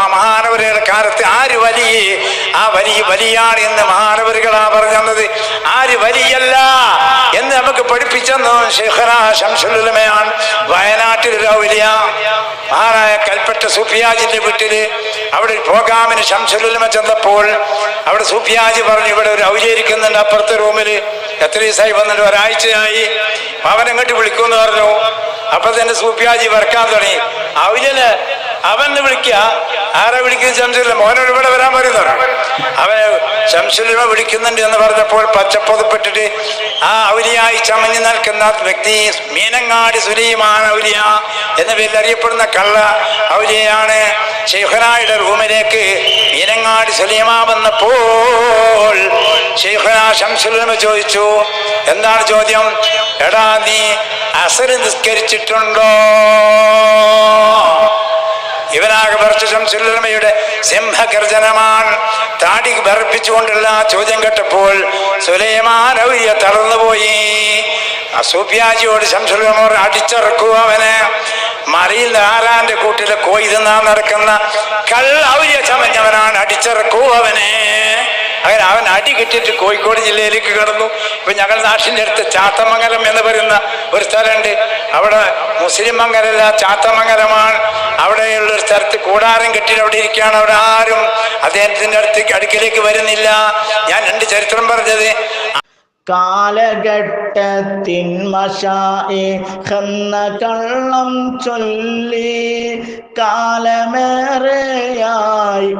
ആ മഹാനവരുടെ കാലത്ത് ആര് വലിയ ആ വലിയ വലിയാണ് എന്ന് മഹാനവരുകളാ പറഞ്ഞത് ആര് വലിയല്ല എന്ന് നമുക്ക് പഠിപ്പിച്ചെന്ന് വയനാട്ടിൽ ശംസുലുലമയാണ് മഹാനായ കൽപ്പറ്റ സുഫിയാജിന്റെ വീട്ടിൽ അവിടെ ഒരു പ്രോഗ്രാമിന് ശംസുലുലമ ചെന്നപ്പോൾ അവിടെ സുഫിയാജി പറഞ്ഞു ഇവിടെ ഒരു ഔചരിക്കുന്നുണ്ട് അപ്പുറത്തെ റൂമിൽ. എത്ര ദിവസമായി വന്നിട്ട് ഒരാഴ്ചയായി. അവൻ എങ്ങോട്ട് വിളിക്കുമെന്ന് പറഞ്ഞു. അപ്പൊ തന്നെ സൂഫിയാജി വർക്കാൻ തുടങ്ങി. ഔലിയന് അവനെ വിളിക്കുക. ആരെ വിളിക്കുന്ന ശംസുലിമ മോനോട് ഇവിടെ വരാൻ പറയുന്നവർ അവനെ ശംസുലിമ വിളിക്കുന്നുണ്ട് എന്ന് പറഞ്ഞപ്പോൾ പച്ചപ്പൊതപ്പെട്ടിട്ട് ആ ഔലിയായി ചമഞ്ഞു നിൽക്കുന്ന വ്യക്തി മീനങ്ങാടി സുലൈമാൻ ഔലിയ എന്ന പേരിൽ അറിയപ്പെടുന്ന കള്ള ഔലിയയാണ് ഷെയ്ഖനായുടെ റൂമിലേക്ക് മീനങ്ങാടി സുലീമാ വന്നപ്പോൾ ഷെയ്ഖന ശംസുലിമ ചോദിച്ചു എന്താണ് ചോദ്യം? എടാ നീ അസര് നിസ്കരിച്ചിട്ടുണ്ടോ? ഇവനാകെ വർഷ ശംസുല്ലമയുടെ സിംഹഗർജനമാണ്. താടി ബർപ്പിച്ചുകൊണ്ടുള്ള ചോദ്യം കേട്ടപ്പോൾ സുലൈമാൻ ഔര്യ തളർന്നുപോയി. അസൂപ്യാജിയോട് ശംസുലമോർ അടിച്ചറക്കൂ അവനെ. മറിയിൽ ആരാന്റെ കൂട്ടിലെ കോയി നടക്കുന്ന കള്ളൗര്യ ചമഞ്ഞവനാണ് അടിച്ചിറക്കൂ അവനെ. അങ്ങനെ അവൻ അടി കിട്ടിയിട്ട് കോഴിക്കോട് ജില്ലയിലേക്ക് കടന്നു. ഇപ്പൊ ഞങ്ങൾ നാട്ടിന്റെ അടുത്ത് ചാത്തമംഗലം എന്ന് പറയുന്ന ഒരു സ്ഥലമുണ്ട്. അവിടെ മുസ്ലിം മംഗലല്ല ചാത്തമംഗലമാണ്. അവിടെയുള്ള ഒരു സ്ഥലത്ത് കൂടാരം കെട്ടിയിട്ട് അവിടെ ഇരിക്കുകയാണ്. അവിടെ ആരും അദ്ദേഹത്തിന്റെ അടുത്തേക്ക് അടുക്കലേക്ക് വരുന്നില്ല. ഞാൻ രണ്ട് ചരിത്രം പറഞ്ഞത്. കാലഘട്ടത്തിൻ മഷായെന്ന കള്ളം ചൊല്ലി കാലമേറെയായി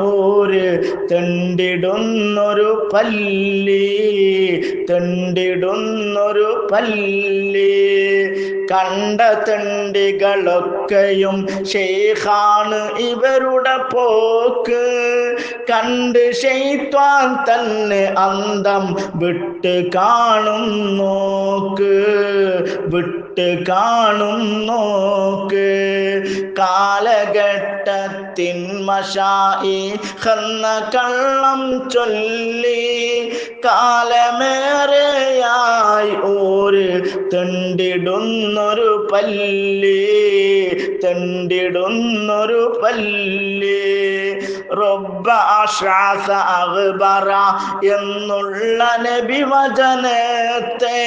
ഒരു തണ്ടിടുന്നൊരു പല്ലി തണ്ടിടുന്നൊരു പല്ലി. കണ്ട തെണ്ടികളൊക്കെയും ഷെയ്ഖാണ് ഇവരുടെ പോക്ക് കണ്ട് ഷെയ്ത്വാൻ തന്നെ അന്തം വിട്ട് കാണും നോക്ക് വിട്ട് കാണും നോക്ക് കാലഘട്ടത്തിൻ മഷായി എന്ന കള്ളം ചൊല്ലി കാലമേറെയായി ഓര് തണ്ടിടുന്നൊരു പല്ലി തണ്ടിടുന്നൊരു പല്ലി. റബ്ബ ആശ്വാസ അഹ്ബറ എന്നുള്ള നബി വചനത്തെ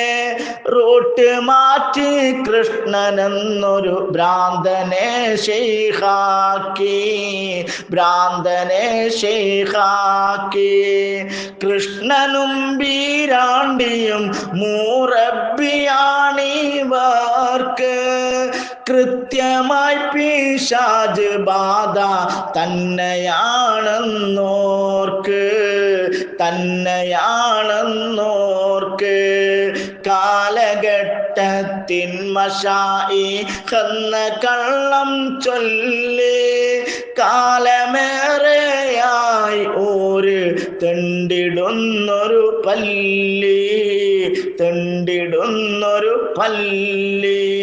റൂട്ട് മാറ്റി കൃഷ്ണൻ എന്നൊരു ഭ്രാന്തനെ ശൈഹാക്കി ഭ്രാന്തനെ ശൈഖാക്കി. കൃഷ്ണനും വീരാണ്ടിയും മൂറബിയാണിവർക്ക് കൃത്യമായി പിശാജ് ബാധ തന്നെയാണെന്നോർക്ക്. തന്നെയാണെന്നോർക്ക്. കാലഘട്ടത്തിൻ മഷായി കന്ന കള്ളം ചൊല്ലേ ഒരു തെണ്ടിടുന്നൊരു പല്ലി തെണ്ടിടുന്നൊരു പല്ലി.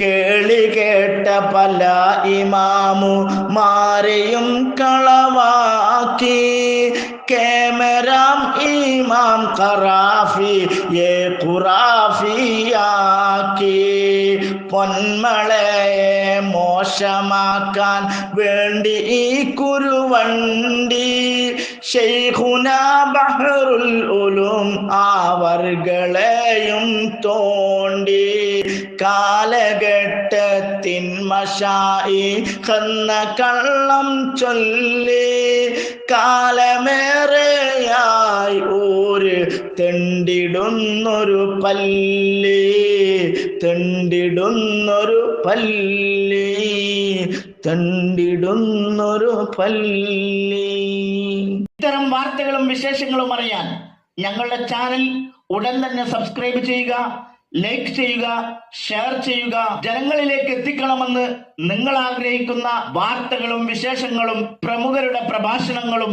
കേളി കേട്ട പല ഇമാമു മാരെയും കളവാക്കി. കേമരാം ഇമാം ഖറാഫി ഏ ഖുറാഫിയാക്കി. പൊന്മളയെ മോശമാക്കാൻ വേണ്ടി ഈ കുരുവണ്ടി. ഷെയ്ഖുന ബഹറുൽ ഉലും തോണ്ടി. കാലഘട്ടത്തിൻ മഷായി കന്ന കള്ളം ചൊല്ലി. കാലമേറെയായി ഒരു തെണ്ടിടുന്നൊരു പല്ലി തെണ്ടിടുന്നൊരു പല്ലി തെണ്ടിടുന്നൊരു പല്ലി. ഇത്തരം വാർത്തകളും വിശേഷങ്ങളും അറിയാൻ ഞങ്ങളുടെ ചാനൽ ഉടൻ തന്നെ സബ്സ്ക്രൈബ് ചെയ്യുക ലൈക്ക് ചെയ്യുക ഷെയർ ചെയ്യുക. ജനങ്ങളിലേക്ക് എത്തിക്കണമെന്ന് നിങ്ങൾ ആഗ്രഹിക്കുന്ന വാർത്തകളും വിശേഷങ്ങളും പ്രമുഖരുടെ പ്രഭാഷണങ്ങളും